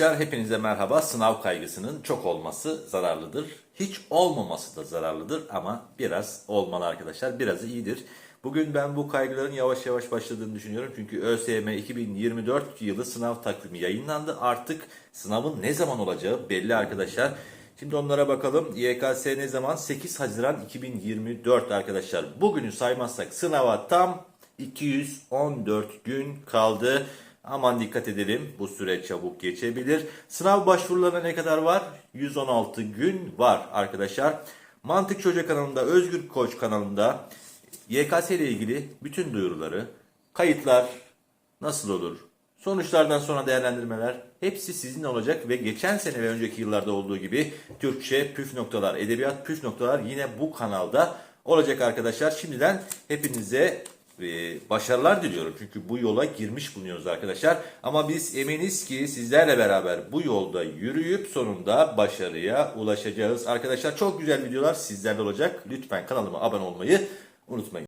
arkadaşlar hepinize merhaba. Sınav kaygısının çok olması zararlıdır. Hiç olmaması da zararlıdır ama biraz olmalı arkadaşlar. Biraz iyidir. Bugün ben bu kaygıların yavaş yavaş başladığını düşünüyorum. Çünkü ÖSYM 2024 yılı sınav takvimi yayınlandı. Artık sınavın ne zaman olacağı belli arkadaşlar. Şimdi onlara bakalım. YKS ne zaman? 8 Haziran 2024 arkadaşlar. Bugünü saymazsak sınava tam 214 gün kaldı. Aman dikkat edelim. Bu süre çabuk geçebilir. Sınav başvurularına ne kadar var? 116 gün var arkadaşlar. Mantık Çocuk kanalında, Özgür Koç kanalında YKS ile ilgili bütün duyuruları, kayıtlar nasıl olur, sonuçlardan sonra değerlendirmeler hepsi sizin olacak ve geçen sene ve önceki yıllarda olduğu gibi Türkçe püf noktalar, edebiyat püf noktalar yine bu kanalda olacak arkadaşlar. Şimdiden hepinize e, başarılar diliyorum. Çünkü bu yola girmiş bulunuyoruz arkadaşlar. Ama biz eminiz ki sizlerle beraber bu yolda yürüyüp sonunda başarıya ulaşacağız. Arkadaşlar çok güzel videolar sizlerle olacak. Lütfen kanalıma abone olmayı unutmayın.